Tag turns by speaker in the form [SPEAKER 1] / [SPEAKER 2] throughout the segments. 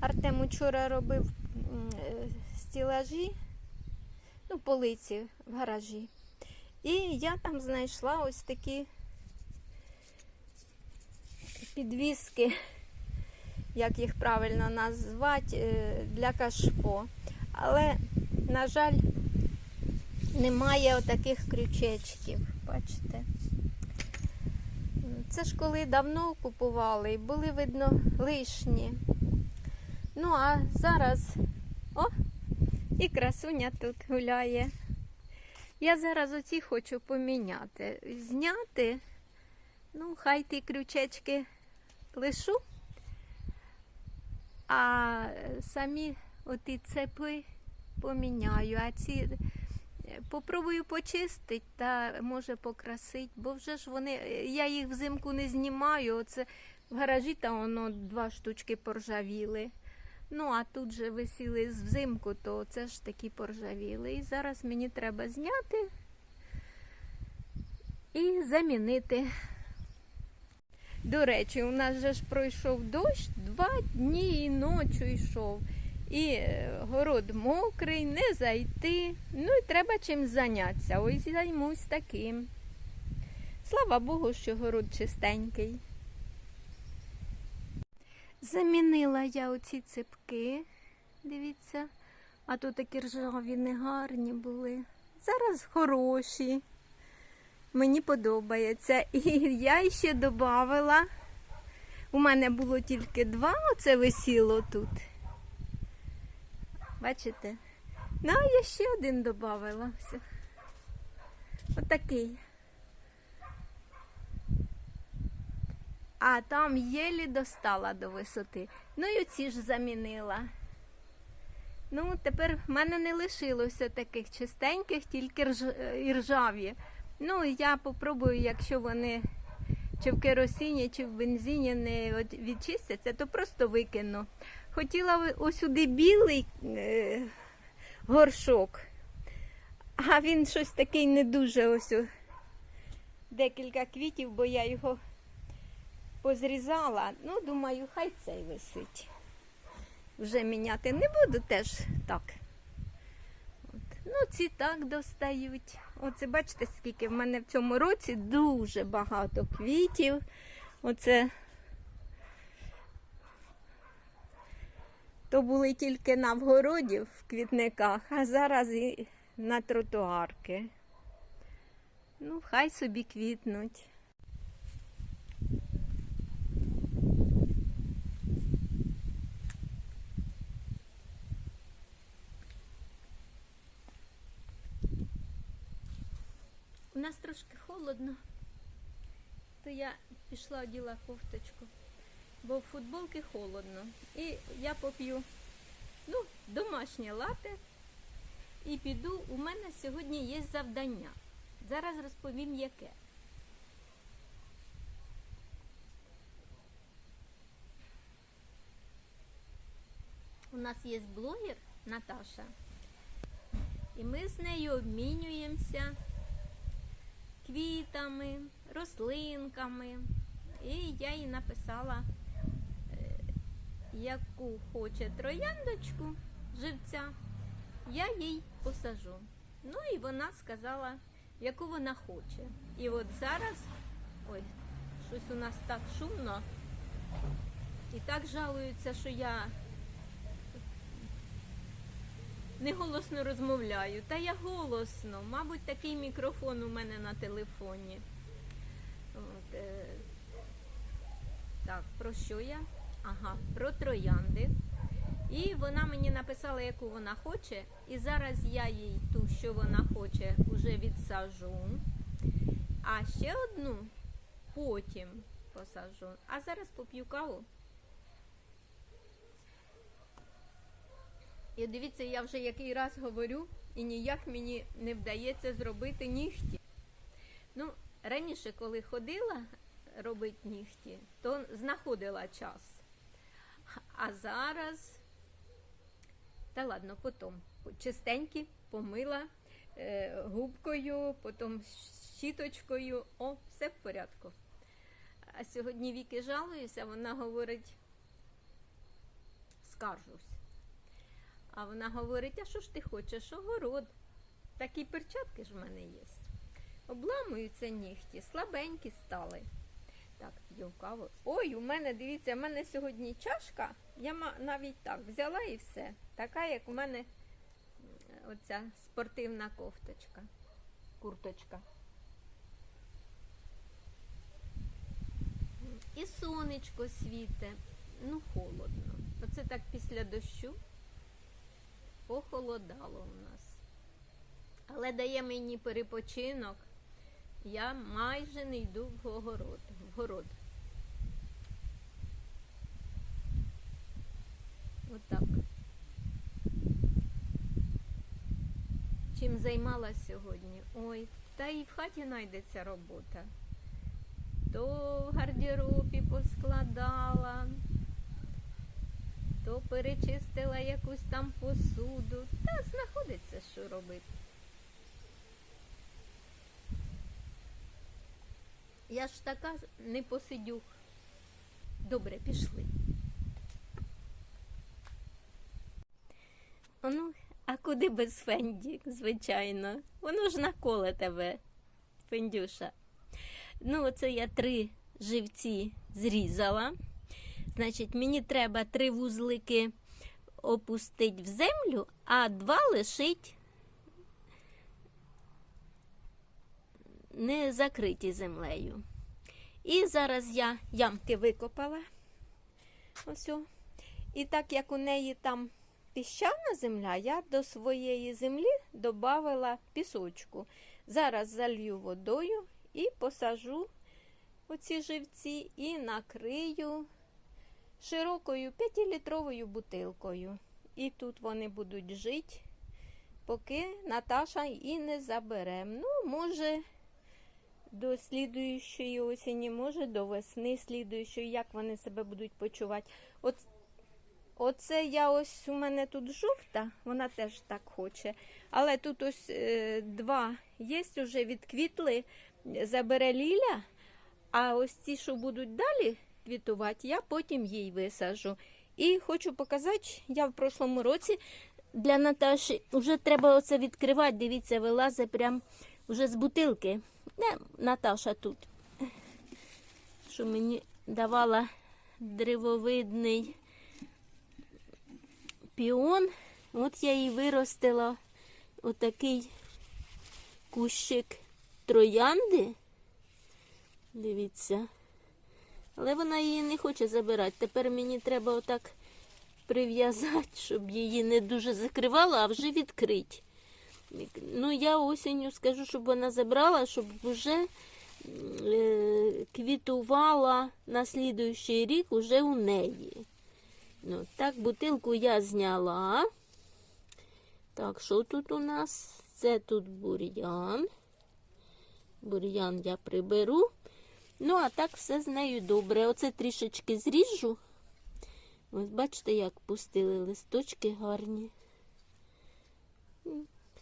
[SPEAKER 1] Артем учора робив е, стілажі, ну, полиці в гаражі. І я там знайшла ось такі підвіски, як їх правильно назвати, е, для кашпо. Але, на жаль, немає отаких крючечків. Бачите? Це ж коли давно купували і були, видно, лишні. Ну, а зараз, о, і красуня тут гуляє. Я зараз оці хочу поміняти. Зняти, ну, хай ті крючечки лишу, а самі оті цепи поміняю. А ці е, попробую почистити та може покрасити, бо вже ж вони, е, я їх взимку не знімаю. Оце в гаражі там воно два штучки поржавіли. Ну, а тут же висіли взимку, то це ж такі поржавіли. І зараз мені треба зняти і замінити. До речі, у нас же ж пройшов дощ, два дні і ночі йшов. І е, город мокрий, не зайти. Ну і треба чим зайнятися. Ось займусь таким. Слава Богу, що город чистенький. Замінила я оці цепки. Дивіться, а то такі ржаві негарні були. Зараз хороші. Мені подобається. І я ще додавала. У мене було тільки два, оце висіло тут. Бачите? Ну, а я ще один додавала. Отакий. А там єлі достала до висоти. Ну і оці ж замінила. Ну, тепер в мене не лишилося таких чистеньких, тільки рж... ржаві. Ну, я попробую, якщо вони чи в керосині, чи в бензині не відчистяться, то просто викину. Хотіла ви- ось сюди білий е, горшок, а він щось такий не дуже ось декілька квітів, бо я його позрізала. Ну, думаю, хай цей висить. Вже міняти не буду теж так. От. Ну, ці так достають. Оце бачите, скільки в мене в цьому році дуже багато квітів. Оце то були тільки на вгороді в квітниках, а зараз і на тротуарки. Ну, хай собі квітнуть. Нас трошки холодно, то я пішла оділа кофточку, бо в футболки холодно. І я поп'ю ну, домашнє лате і піду. У мене сьогодні є завдання. Зараз розповім яке. У нас є блогер Наташа, і ми з нею обмінюємося квітами, рослинками. І я їй написала, е, яку хоче трояндочку живця, я їй посажу. Ну і вона сказала, яку вона хоче. І от зараз, ой, щось у нас так шумно, і так жалуються, що я не голосно розмовляю. Та я голосно. Мабуть, такий мікрофон у мене на телефоні. От, е, так, про що я? Ага, про троянди. І вона мені написала, яку вона хоче. І зараз я їй ту, що вона хоче, вже відсажу. А ще одну потім посажу. А зараз поп'ю каву. І дивіться, я вже який раз говорю, і ніяк мені не вдається зробити нігті. Ну, раніше, коли ходила робити нігті, то знаходила час. А зараз, та ладно, потім чистенькі помила е, губкою, потім щіточкою. О, все в порядку. А сьогодні Віки жалуюся, вона говорить, скаржусь. А вона говорить, а що ж ти хочеш? Огород. Такі перчатки ж в мене є. Обламуються нігті, слабенькі стали. Так, п'ю каву. Ой, у мене, дивіться, в мене сьогодні чашка. Я навіть так взяла і все. Така, як у мене оця спортивна кофточка. Курточка. І сонечко світе. Ну, холодно. Оце так після дощу похолодало у нас. Але дає мені перепочинок. Я майже не йду в огород. В город. Отак. Чим займалась сьогодні? Ой, та і в хаті знайдеться робота. То в гардеробі поскладала, то перечистила якусь там посуду. Та знаходиться, що робити. Я ж така не посидю. Добре, пішли. Ну, а куди без Фенді, звичайно. Воно ж наколе тебе, Фендюша. Ну, оце я три живці зрізала. Значить, мені треба три вузлики опустити в землю, а два лишить не закриті землею. І зараз я ямки викопала. Ось. І так як у неї там піщана земля, я до своєї землі додавала пісочку. Зараз залью водою і посажу оці живці і накрию широкою 5-літровою бутилкою. І тут вони будуть жити, поки Наташа і не забере. Ну, може, до слідуючої осені, може, до весни слідуючої, як вони себе будуть почувати. От, оце я ось у мене тут жовта, вона теж так хоче. Але тут ось е, два є, вже відквітли, забере Ліля. А ось ці, що будуть далі квітувати, я потім їй висажу. І хочу показати, я в прошлому році для Наташі вже треба оце відкривати. Дивіться, вилазить прям вже з бутилки. Не, Наташа тут, що мені давала древовидний піон. От я і виростила отакий кущик троянди. Дивіться. Але вона її не хоче забирати. Тепер мені треба отак прив'язати, щоб її не дуже закривала, а вже відкрити. Ну, я осінню скажу, щоб вона забрала, щоб вже е, квітувала на слідуючий рік уже у неї. Ну, так, бутилку я зняла. Так, що тут у нас? Це тут бур'ян. Бур'ян я приберу. Ну, а так все з нею добре. Оце трішечки зріжу. Ось бачите, як пустили листочки гарні.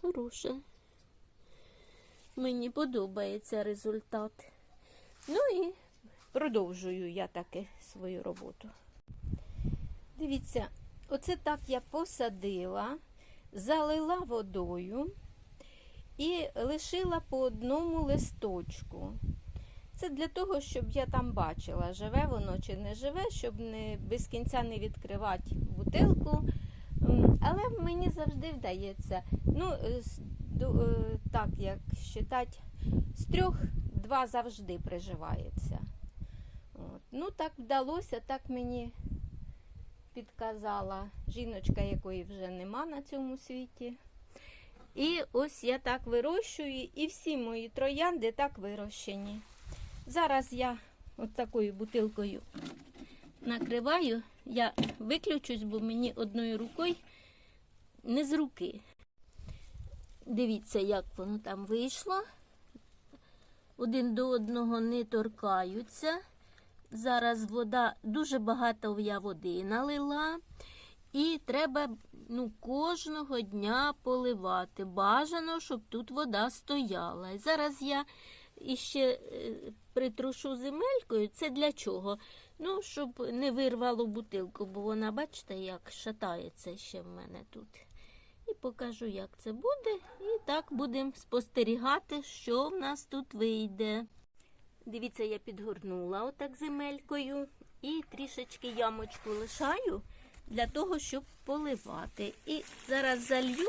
[SPEAKER 1] Хороше. Мені подобається результат. Ну і продовжую я таки свою роботу. Дивіться, оце так я посадила, залила водою і лишила по одному листочку. Це для того, щоб я там бачила, живе воно чи не живе, щоб не без кінця не відкривати бутилку. Але мені завжди вдається. Ну, е, е, так, як вважати, з трьох два завжди приживається. Ну, так вдалося, так мені підказала жіночка, якої вже нема на цьому світі. І ось я так вирощую, і всі мої троянди так вирощені. Зараз я от такою бутилкою накриваю. Я виключусь, бо мені одною рукою не з руки. Дивіться, як воно там вийшло. Один до одного не торкаються. Зараз вода, дуже багато я води налила. І треба ну, кожного дня поливати. Бажано, щоб тут вода стояла. Зараз я іще е,
[SPEAKER 2] притрушу земелькою. Це для чого? Ну, щоб не вирвало бутилку, бо вона, бачите, як шатається ще в мене тут. І покажу, як це буде. І так будемо спостерігати, що в нас тут вийде. Дивіться, я підгорнула отак земелькою і трішечки ямочку лишаю для того, щоб поливати. І зараз залью,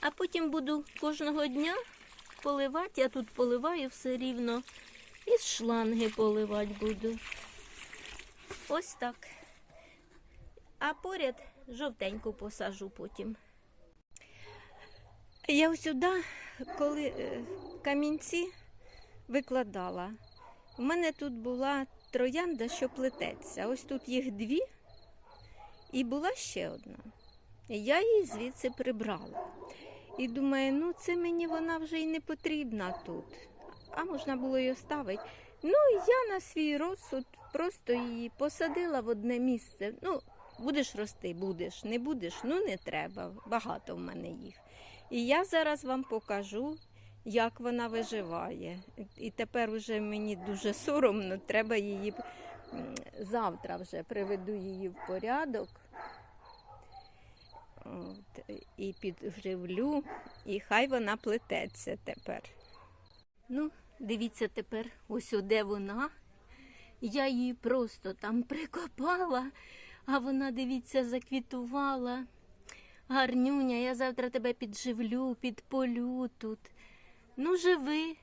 [SPEAKER 2] а потім буду кожного дня поливати. Я тут поливаю все рівно. І з шланги поливати буду. Ось так. А поряд жовтеньку посажу потім.
[SPEAKER 1] Я сюди, коли е, камінці викладала, у мене тут була троянда, що плететься. Ось тут їх дві, і була ще одна. Я її звідси прибрала. І думаю, ну це мені вона вже й не потрібна тут. А можна було її оставити. Ну, я на свій розсуд просто її посадила в одне місце. Ну, будеш рости, будеш, не будеш, ну не треба. Багато в мене їх. І я зараз вам покажу, як вона виживає. І тепер вже мені дуже соромно, треба її завтра вже приведу її в порядок. І підживлю, і хай вона плететься тепер.
[SPEAKER 2] Ну, дивіться тепер, ось де вона. Я її просто там прикопала, а вона, дивіться, заквітувала. Гарнюня, я завтра тебе підживлю, підполю тут. Ну, живи,